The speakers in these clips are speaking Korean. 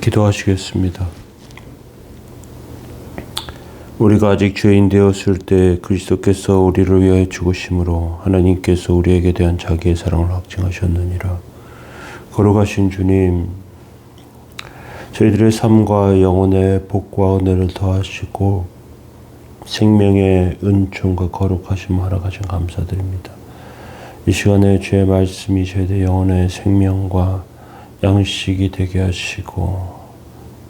기도하시겠습니다. 우리가 아직 죄인 되었을 때 그리스도께서 우리를 위하여 죽으심으로 하나님께서 우리에게 대한 자기의 사랑을 확증하셨느니라. 걸어가신 주님, 저희들의 삶과 영혼의 복과 은혜를 더하시고 생명의 은총과 거룩하심 허락하신 감사드립니다. 이 시간에 주의 말씀이 저희들 영혼의 생명과 양식이 되게 하시고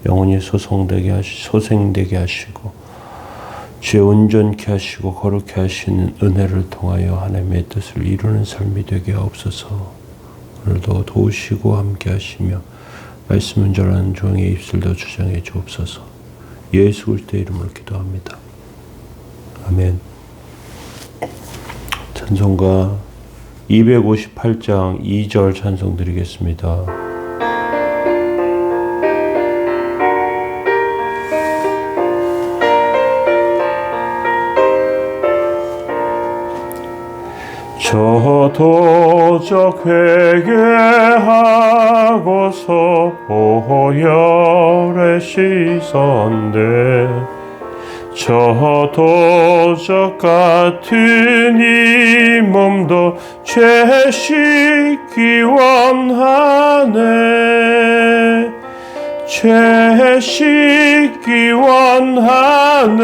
영혼이 소송되게 하시 소생되게 하시고 주의 온전케 하시고 거룩케 하시는 은혜를 통하여 하나님의 뜻을 이루는 삶이 되게 하옵소서. 오늘도 도우시고 함께 하시며 말씀은 전하는 종의 입술도 주장해 주옵소서. 예수 그리스도 이름으로 기도합니다. 아멘. 찬송가 258장 2절 찬송 드리겠습니다. 저 도적 회개하고서 보혈의 시선대 저 도적 같은 이 몸도 죄 씻기 원하네. 죄 씻기 원하네.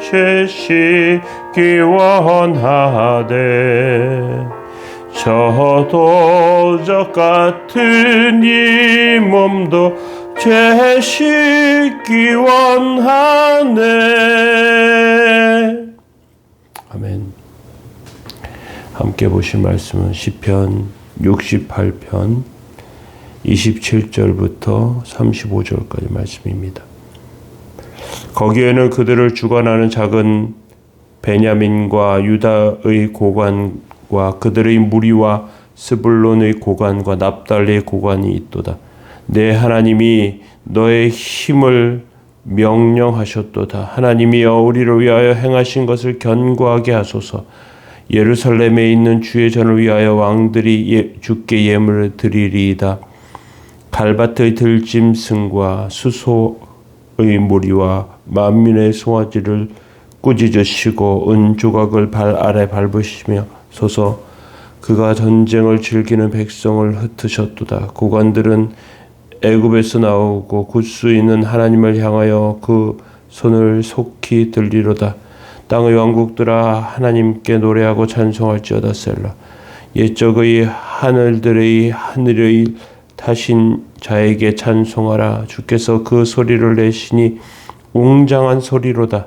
죄 씻기 원하네 저 도적 같은 이 몸도 죄 씻기 원하네 아멘 함께 보신 말씀은 시편 68편 27절부터 35절까지 말씀입니다. 거기에는 그들을 주관하는 작은 베냐민과 유다의 고관과 그들의 무리와 스불론의 고관과 납달리의 고관이 있도다. 내 하나님이 너의 힘을 명령하셨도다. 하나님이여 우리를 위하여 행하신 것을 견고하게 하소서. 예루살렘에 있는 주의 전을 위하여 왕들이 예, 주께 예물을 드리리이다. 갈밭의 들짐승과 수소의 무리와 만민의 송아지를 꾸짖으시고 은 조각을 발 아래 밟으시며 소서 그가 전쟁을 즐기는 백성을 흩으셨도다. 고관들은 애굽에서 나오고 굿수 있는 하나님을 향하여 그 손을 속히 들리로다. 땅의 왕국들아 하나님께 노래하고 찬송할지어다 셀라. 옛적의 하늘들의 하늘의 타신 자에게 찬송하라. 주께서 그 소리를 내시니 웅장한 소리로다.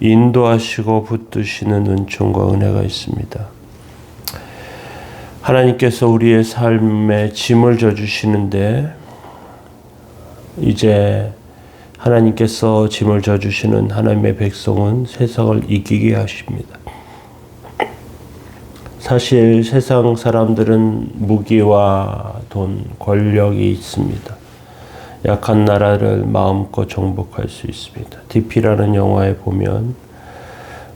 인도하시고 붙드시는 은총과 은혜가 있습니다. 하나님께서 우리의 삶에 짐을 져주시는데 이제 하나님께서 짐을 져주시는 하나님의 백성은 세상을 이기게 하십니다. 사실 세상 사람들은 무기와 돈, 권력이 있습니다. 약한 나라를 마음껏 정복할 수 있습니다. DP라는 영화에 보면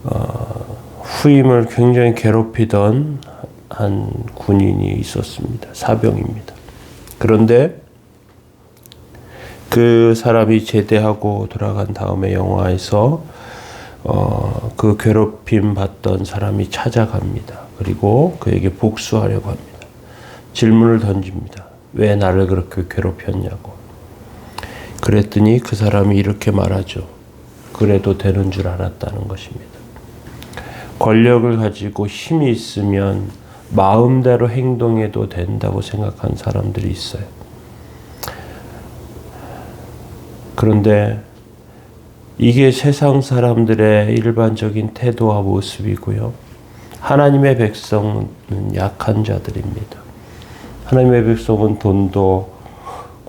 어, 후임을 굉장히 괴롭히던 한 군인이 있었습니다. 사병입니다. 그런데 그 사람이 제대하고 돌아간 다음에 영화에서 어, 그 괴롭힘 받던 사람이 찾아갑니다. 그리고 그에게 복수하려고 합니다. 질문을 던집니다. 왜 나를 그렇게 괴롭혔냐고. 그랬더니 그 사람이 이렇게 말하죠. 그래도 되는 줄 알았다는 것입니다. 권력을 가지고 힘이 있으면 마음대로 행동해도 된다고 생각한 사람들이 있어요. 그런데 이게 세상 사람들의 일반적인 태도와 모습이고요. 하나님의 백성은 약한 자들입니다. 하나님의 백성은 돈도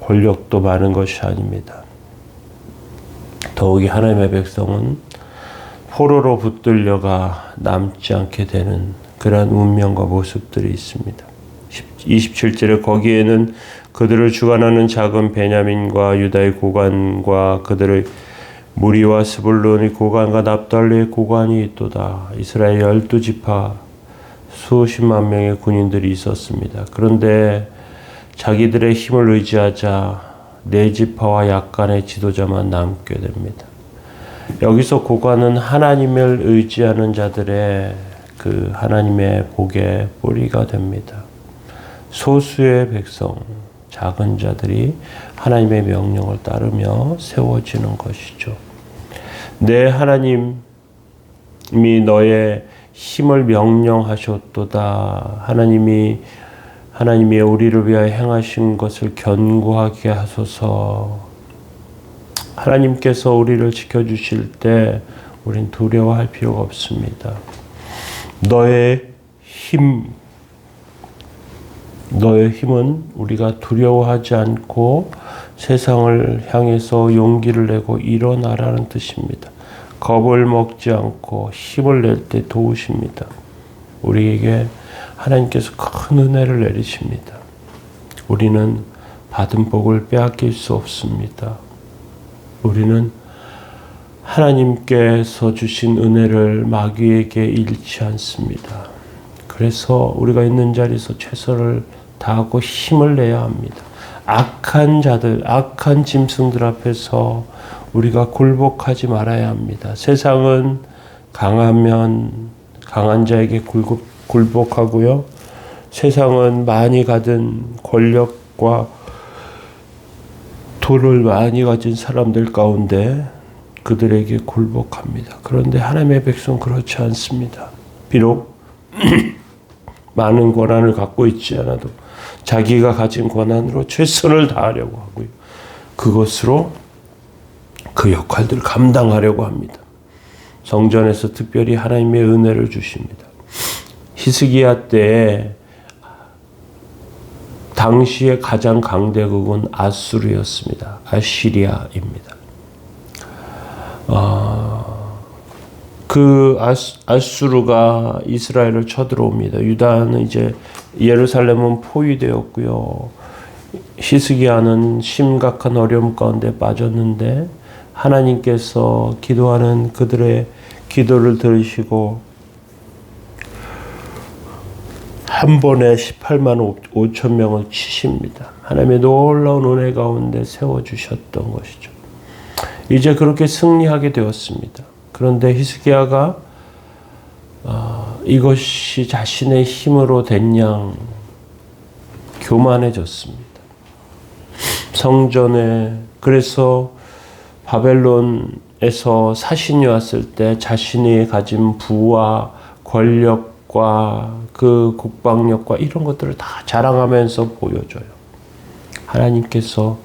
권력도 많은 것이 아닙니다. 더욱이 하나님의 백성은 포로로 붙들려가 남지 않게 되는 그러한 운명과 모습들이 있습니다. 27절에 거기에는 그들을 주관하는 작은 베냐민과 유다의 고관과 그들의 무리와 스불론의 고관과 납달리의 고관이 있도다. 이스라엘 열두 지파 수십만 명의 군인들이 있었습니다. 그런데 자기들의 힘을 의지하자 네 지파와 약간의 지도자만 남게 됩니다. 여기서 고관은 하나님을 의지하는 자들의 그 하나님의 복의 뿌리가 됩니다. 소수의 백성, 작은 자들이 하나님의 명령을 따르며 세워지는 것이죠. 내 하나님이 너의 힘을 명령하셨도다. 하나님이 하나님이 우리를 위하여 행하신 것을 견고하게 하소서. 하나님께서 우리를 지켜주실 때 우린 두려워할 필요가 없습니다. 너의 힘, 너의 힘은 우리가 두려워하지 않고 세상을 향해서 용기를 내고 일어나라는 뜻입니다. 겁을 먹지 않고 힘을 낼 때 도우십니다. 우리에게 하나님께서 큰 은혜를 내리십니다. 우리는 받은 복을 빼앗길 수 없습니다. 우리는 하나님께서 주신 은혜를 마귀에게 잃지 않습니다. 그래서 우리가 있는 자리에서 최선을 다하고 힘을 내야 합니다. 악한 자들, 악한 짐승들 앞에서 우리가 굴복하지 말아야 합니다. 세상은 강하면 강한 자에게 굴복, 굴복하고요. 세상은 많이 가진 권력과 돈을 많이 가진 사람들 가운데 그들에게 굴복합니다. 그런데 하나님의 백성 그렇지 않습니다. 비록 많은 권한을 갖고 있지 않아도 자기가 가진 권한으로 최선을 다하려고 하고요. 그것으로 그 역할들을 감당하려고 합니다. 성전에서 특별히 하나님의 은혜를 주십니다. 히스기야 때에 당시의 가장 강대국은 아수르였습니다. 아시리아입니다. 어, 그 아수, 아수르가 이스라엘을 쳐들어옵니다. 유다는 이제 예루살렘은 포위되었고요. 히스기야는 심각한 어려움 가운데 빠졌는데 하나님께서 기도하는 그들의 기도를 들으시고 한 번에 18만 5천 명을 치십니다. 하나님의 놀라운 은혜 가운데 세워주셨던 것이죠. 이제 그렇게 승리하게 되었습니다. 그런데 히스기야가 어, 이것이 자신의 힘으로 된 양 교만해졌습니다. 성전에 그래서 바벨론에서 사신이 왔을 때 자신이 가진 부와 권력 과 그 국방력과 이런 것들을 다 자랑하면서 보여줘요. 하나님께서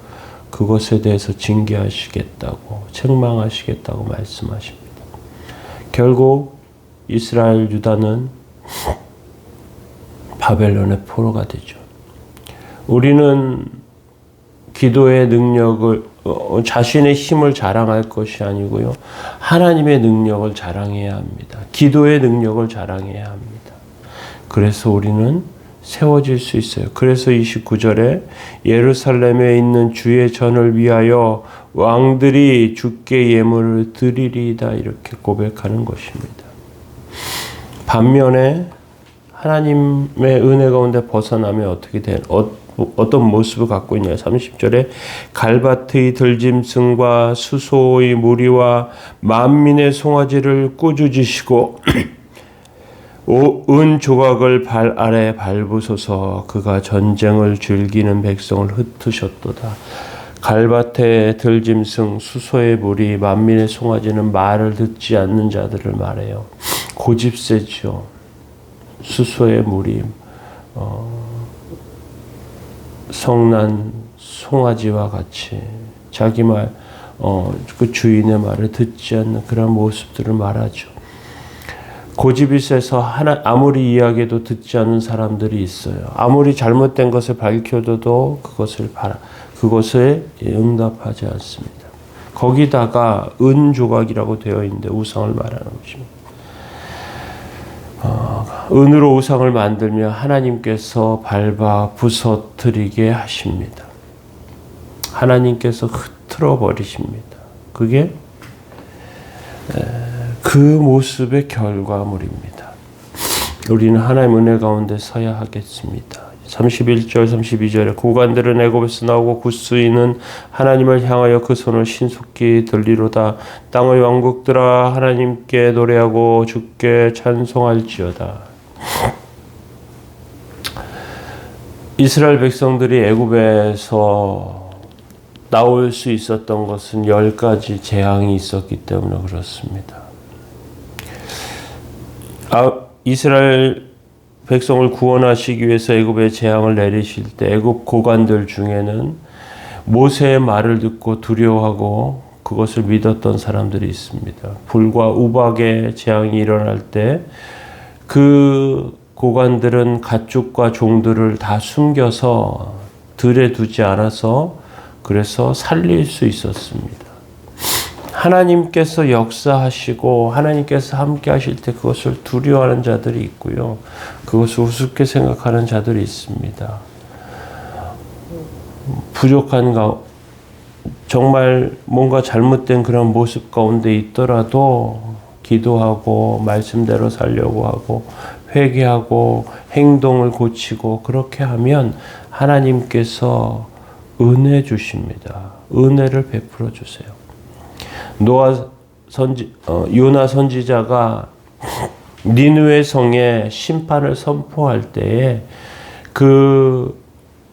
그것에 대해서 징계하시겠다고 책망하시겠다고 말씀하십니다. 결국 이스라엘 유다는 바벨론의 포로가 되죠. 우리는 기도의 능력을 어, 자신의 힘을 자랑할 것이 아니고요. 하나님의 능력을 자랑해야 합니다. 기도의 능력을 자랑해야 합니다. 그래서 우리는 세워질 수 있어요. 그래서 29절에 예루살렘에 있는 주의 전을 위하여 왕들이 주께 예물을 드리리다 이렇게 고백하는 것입니다. 반면에 하나님의 은혜 가운데 벗어나면 어떻게 된 어, 어떤 모습을 갖고 있냐 30절에 갈바트의 들짐승과 수소의 무리와 만민의 송아지를 꾸짖으시고 은 조각을 발 아래 밟으소서 그가 전쟁을 즐기는 백성을 흩으셨도다. 갈밭의 들짐승 수소의 무리 만민의 송아지는 말을 듣지 않는 자들을 말해요. 고집세죠. 수소의 무리 어, 성난 송아지와 같이 자기 말, 어, 그 주인의 말을 듣지 않는 그런 모습들을 말하죠. 고집이 세서 하나, 아무리 이야기해도 듣지 않는 사람들이 있어요. 아무리 잘못된 것을 밝혀도 그것을 바라, 그것에 응답하지 않습니다. 거기다가 은 조각이라고 되어 있는데 우상을 말하는 것입니다. 어, 은으로 우상을 만들며 하나님께서 밟아 부서뜨리게 하십니다. 하나님께서 흐트러 버리십니다. 그게 그 모습의 결과물입니다. 우리는 하나님 은혜 가운데 서야 하겠습니다. 31절 32절에 고관들은 애굽에서 나오고 구스인은 하나님을 향하여 그 손을 신속히 들리로다 땅의 왕국들아 하나님께 노래하고 주께 찬송할지어다 이스라엘 백성들이 애굽에서 나올 수 있었던 것은 열 가지 재앙이 있었기 때문에 그렇습니다. 아, 이스라엘 백성을 구원하시기 위해서 애굽에 재앙을 내리실 때 애굽 고관들 중에는 모세의 말을 듣고 두려워하고 그것을 믿었던 사람들이 있습니다. 불과 우박의 재앙이 일어날 때 그 고관들은 가축과 종들을 다 숨겨서 들에 두지 않아서 그래서 살릴 수 있었습니다. 하나님께서 역사하시고 하나님께서 함께 하실 때 그것을 두려워하는 자들이 있고요. 그것을 우습게 생각하는 자들이 있습니다. 부족한 가 정말 뭔가 잘못된 그런 모습 가운데 있더라도 기도하고 말씀대로 살려고 하고 회개하고 행동을 고치고 그렇게 하면 하나님께서 은혜 주십니다. 은혜를 베풀어 주세요. 노아 선지 어, 요나 선지자가 니누의 성에 심판을 선포할 때에 그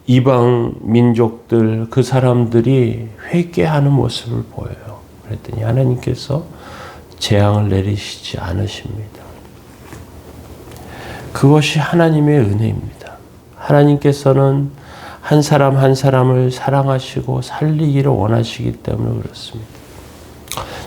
이방 민족들 그 사람들이 회개하는 모습을 보여요. 그랬더니 하나님께서 재앙을 내리시지 않으십니다. 그것이 하나님의 은혜입니다. 하나님께서는 한 사람 한 사람을 사랑하시고 살리기를 원하시기 때문에 그렇습니다.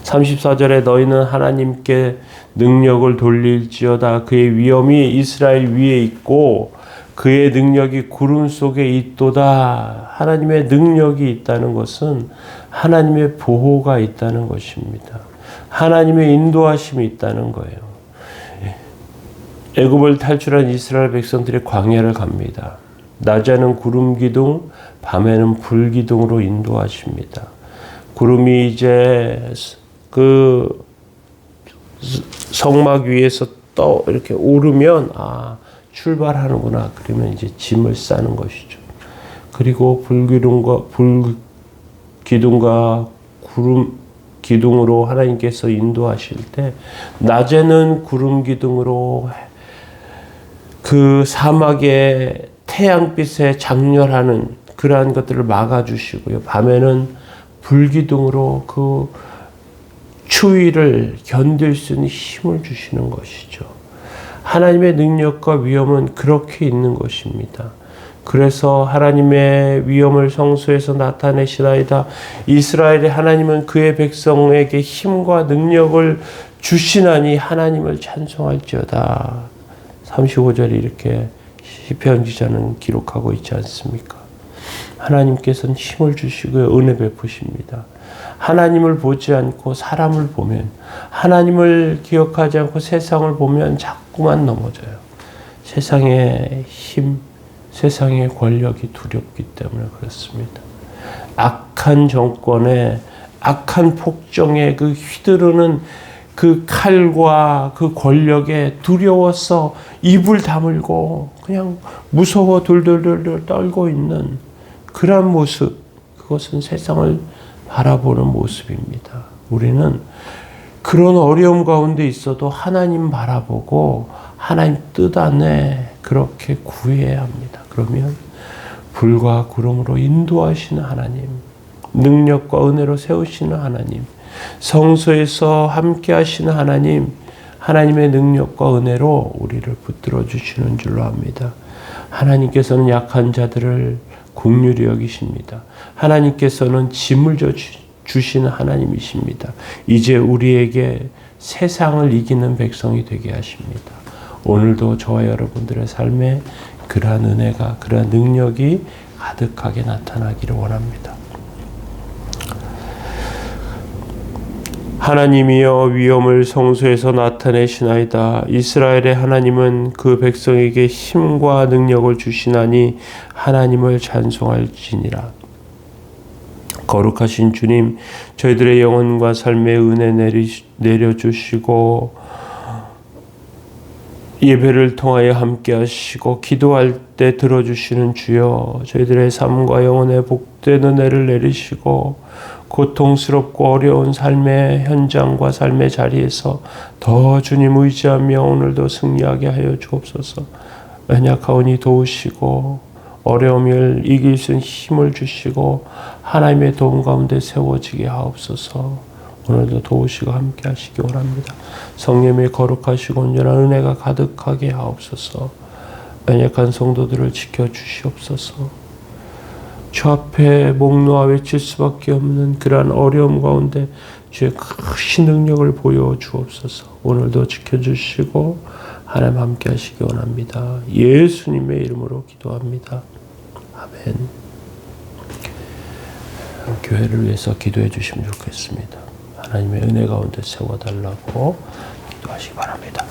34절에 너희는 하나님께 능력을 돌릴지어다 그의 위엄이 이스라엘 위에 있고 그의 능력이 구름 속에 있도다. 하나님의 능력이 있다는 것은 하나님의 보호가 있다는 것입니다. 하나님의 인도하심이 있다는 거예요. 애굽을 탈출한 이스라엘 백성들이 광야를 갑니다. 낮에는 구름 기둥, 밤에는 불 기둥으로 인도하십니다. 구름이 이제 그 성막 위에서 떠 이렇게 오르면 아 출발하는구나 그러면 이제 짐을 싸는 것이죠. 그리고 불기둥과 불 기둥과 구름 기둥으로 하나님께서 인도하실 때 낮에는 구름 기둥으로 그 사막의 태양빛에 장렬하는 그러한 것들을 막아주시고요. 밤에는 불기둥으로 그 추위를 견딜 수 있는 힘을 주시는 것이죠. 하나님의 능력과 위엄은 그렇게 있는 것입니다. 그래서 하나님의 위엄을 성소에서 나타내시나이다. 이스라엘의 하나님은 그의 백성에게 힘과 능력을 주시나니 하나님을 찬송할지어다. 35절에 이렇게 시편 기자는 기록하고 있지 않습니까? 하나님께서는 힘을 주시고요. 은혜 베푸십니다. 하나님을 보지 않고 사람을 보면 하나님을 기억하지 않고 세상을 보면 자꾸만 넘어져요. 세상의 힘, 세상의 권력이 두렵기 때문에 그렇습니다. 악한 정권에 악한 폭정에 그 휘두르는 그 칼과 그 권력에 두려워서 입을 다물고 그냥 무서워 돌돌돌돌 떨고 있는 그런 모습 그것은 세상을 바라보는 모습입니다. 우리는 그런 어려움 가운데 있어도 하나님 바라보고 하나님 뜻 안에 그렇게 구해야 합니다. 그러면 불과 구름으로 인도하시는 하나님, 능력과 은혜로 세우시는 하나님, 성소에서 함께 하시는 하나님, 하나님의 능력과 은혜로 우리를 붙들어 주시는 줄로 압니다. 하나님께서는 약한 자들을 국률이 여기십니다. 하나님께서는 짐을 주시는 하나님이십니다. 이제 우리에게 세상을 이기는 백성이 되게 하십니다. 오늘도 저와 여러분들의 삶에 그러한 은혜가, 그러한 능력이 가득하게 나타나기를 원합니다. 하나님이여 위엄을 성소에서 나타내시나이다. 이스라엘의 하나님은 그 백성에게 힘과 능력을 주시나니 하나님을 찬송할지니라. 거룩하신 주님, 저희들의 영혼과 삶의 은혜 내리, 내려주시고 예배를 통하여 함께 하시고 기도할 때 들어주시는 주여 저희들의 삶과 영혼에 복된 은혜를 내리시고 고통스럽고 어려운 삶의 현장과 삶의 자리에서 더 주님 의지하며 오늘도 승리하게 하여 주옵소서 연약하오니 도우시고 어려움을 이길 수 있는 힘을 주시고 하나님의 도움 가운데 세워지게 하옵소서 오늘도 도우시고 함께 하시기 원합니다. 성령의 거룩하시고 온전한 은혜가 가득하게 하옵소서. 연약한 성도들을 지켜 주시옵소서. 주 앞에 목 놓아 외칠 수밖에 없는 그러한 어려움 가운데 주의 크신 능력을 보여 주옵소서. 오늘도 지켜 주시고 하나님 함께 하시기 원합니다. 예수님의 이름으로 기도합니다. 아멘. 교회를 위해서 기도해 주시면 좋겠습니다. 하나님의 은혜 가운데 세워달라고 기도하시기 바랍니다.